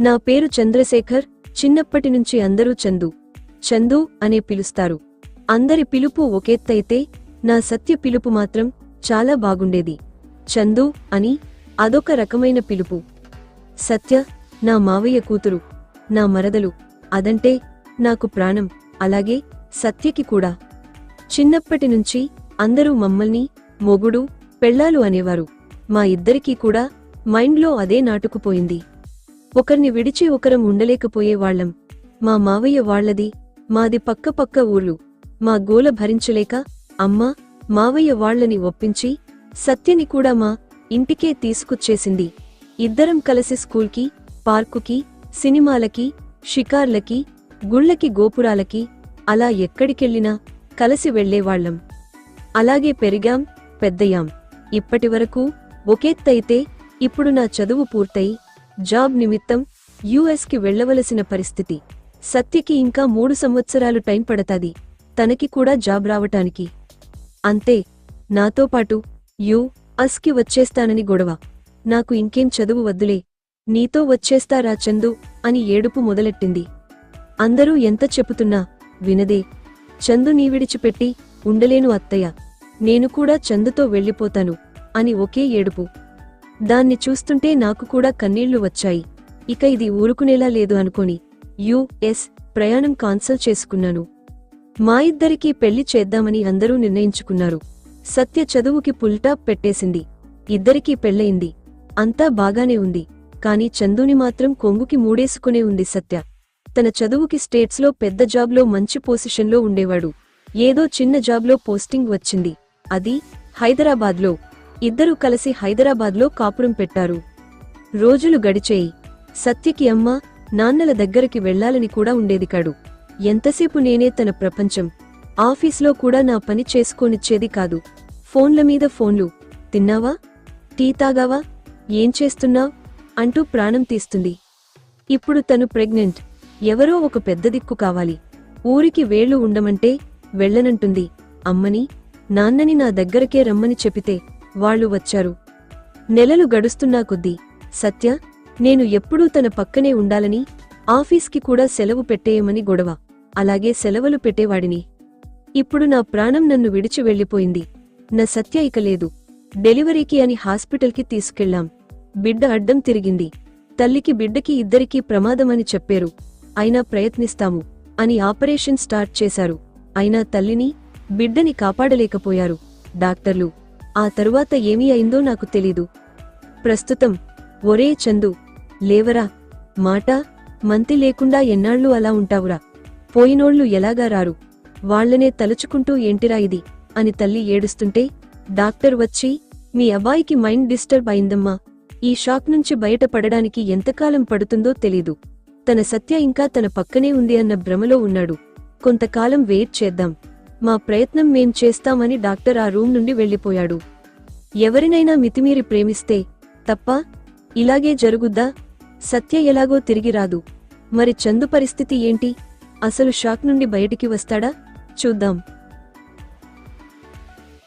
నా పేరు చంద్రశేఖర్ చిన్నప్పటి నుంచి అందరూ చందు చందు అనే పిలుస్తారు. అందరి పిలుపు ఒకెత్తైతే నా సత్య పిలుపు మాత్రం చాలా బాగుండేది. చందు అని అదొక రకమైన పిలుపు. సత్య నా మావయ్య కూతురు నా మరదలు అదంటే నాకు ప్రాణం అలాగే సత్యకి కూడా. చిన్నప్పటి నుంచి అందరూ మమ్మల్ని మొగుడు పెళ్ళాలు అనేవారు. మా ఇద్దరికీ కూడా మైండ్లో అదే నాటుకుపోయింది. ఒకర్ని విడిచి ఒకరం ఉండలేకపోయేవాళ్ళం మా మావయ్య వాళ్ళది మాది పక్క పక్క ఊళ్ళు మా గోల భరించలేక అమ్మ మావయ్య వాళ్ళని ఒప్పించి సత్యని కూడా మా ఇంటికే తీసుకొచ్చేసింది. ఇద్దరం కలిసి స్కూల్కి పార్కుకి సినిమాలకి షికార్లకి గుళ్ళకి గోపురాలకి అలా ఎక్కడికెళ్ళినా కలిసి వెళ్ళేవాళ్ళం అలాగే పెరిగాం పెద్దయాం ఇప్పటివరకు ఒకేత్తైతే ఇప్పుడు నా చదువు పూర్తయి జాబ్ నిమిత్తం యుఎస్కి వెళ్ళవలసిన పరిస్థితి. సత్యకి ఇంకా మూడు సంవత్సరాలు టైం పడతాది. తనకి కూడా జాబ్ రావటానికి. అంతే. నాతో పాటు యు అస్కి వచ్చేస్తానని గొడవ. నాకు ఇంకేం చదువు వద్దులే. నీతో వచ్చేస్తారా చందు అని ఏడుపు మొదలెట్టింది. అందరూ ఎంత చెప్పుతున్నా వినదే. చందు నీ విడిచిపెట్టి ఉండలేను అత్తయ్య. నేను కూడా చందుతో వెళ్ళిపోతాను అని ఒకే ఏడుపు. దాన్ని చూస్తుంటే నాకు కూడా కన్నీళ్ళు వచ్చాయి. ఇక ఇది ఊరుకునేలా లేదు అనుకోని యుఎస్ ప్రయాణం కాన్సల్ చేసుకున్నాను. మా ఇద్దరికీ పెళ్ళి చేద్దామని అందరూ నిర్ణయించుకున్నారు. సత్య చదువుకి పుల్టాప్ పెట్టేసింది. ఇద్దరికీ పెళ్ళయింది. అంతా బాగానే ఉంది. కాని చందుని మాత్రం కొంగుకి మూడేసుకునే ఉంది సత్య. తన చదువుకి స్టేట్స్లో పెద్ద జాబ్లో మంచి పొజిషన్లో ఉండేవాడు. ఏదో చిన్న జాబ్లో పోస్టింగ్ వచ్చింది. అది హైదరాబాద్లో. ఇద్దరూ కలిసి హైదరాబాద్లో కాపురం పెట్టారు. రోజులు గడిచేయి. సత్యకి అమ్మ నాన్నల దగ్గరికి వెళ్ళాలని కూడా ఉండేది కాడు. ఎంతసేపు నేనే తన ప్రపంచం. ఆఫీస్లో కూడా నా పని చేసుకోనిచ్చేది కాదు. ఫోన్ల మీద ఫోన్లు. తిన్నావా? టీ తాగావా? ఏం చేస్తున్నావ్? అంటూ ప్రాణం తీస్తుంది. ఇప్పుడు తను ప్రెగ్నెంట్. ఎవరో ఒక పెద్ద దిక్కు కావాలి. ఊరికి వేళ్ళు ఉండమంటే వెళ్ళనంటుంది. అమ్మని నాన్నని నా దగ్గరకే రమ్మని చెబితే వాళ్ళు వచ్చారు. నెలలు గడుస్తున్నా కొద్దీ సత్య నేను ఎప్పుడూ తన పక్కనే ఉండాలని ఆఫీస్కి కూడా సెలవు పెట్టేయమని గొడవ. అలాగే సెలవులు పెట్టేవాడిని. ఇప్పుడు నా ప్రాణం నన్ను విడిచి వెళ్ళిపోయింది. నా సత్య ఇక లేదు. డెలివరీకి అని హాస్పిటల్కి తీసుకెళ్ళాం. బిడ్డ అడ్డం తిరిగింది. తల్లికి బిడ్డకి ఇద్దరికీ ప్రమాదమని చెప్పారు. అయినా ప్రయత్నిస్తాము అని ఆపరేషన్ స్టార్ట్ చేశారు. అయినా తల్లిని బిడ్డని కాపాడలేకపోయారు. డాక్టర్లు ఆ తరువాత ఏమీ అయిందో నాకు తెలీదు. ప్రస్తుతం ఒరే చందు లేవరా మాట మంతి లేకుండా ఎన్నాళ్ళు అలా ఉంటావురా? పోయినోళ్ళు ఎలాగా రారు? వాళ్ళనే తలుచుకుంటూ ఏంటిరా ఇది? అని తల్లి ఏడుస్తుంటే డాక్టర్ వచ్చి మీ అబ్బాయికి మైండ్ డిస్టర్బ్ అయిందమ్మా. ఈ షాక్ నుంచి బయటపడడానికి ఎంతకాలం పడుతుందో తెలీదు. తన సత్య ఇంకా తన పక్కనే ఉంది అన్న భ్రమలో ఉన్నాడు. కొంతకాలం వెయిట్ చేద్దాం. మా ప్రయత్నం మేం చేస్తామని డాక్టర్ ఆ రూమ్ నుండి వెళ్ళిపోయాడు. ఎవరినైనా మితిమీరి ప్రేమిస్తే తప్ప ఇలాగే జరుగుద్దా? సత్య ఎలాగో తిరిగి రాదు. మరి చందు పరిస్థితి ఏంటి? అసలు షాక్ నుండి బయటికి వస్తాడా? చూద్దాం.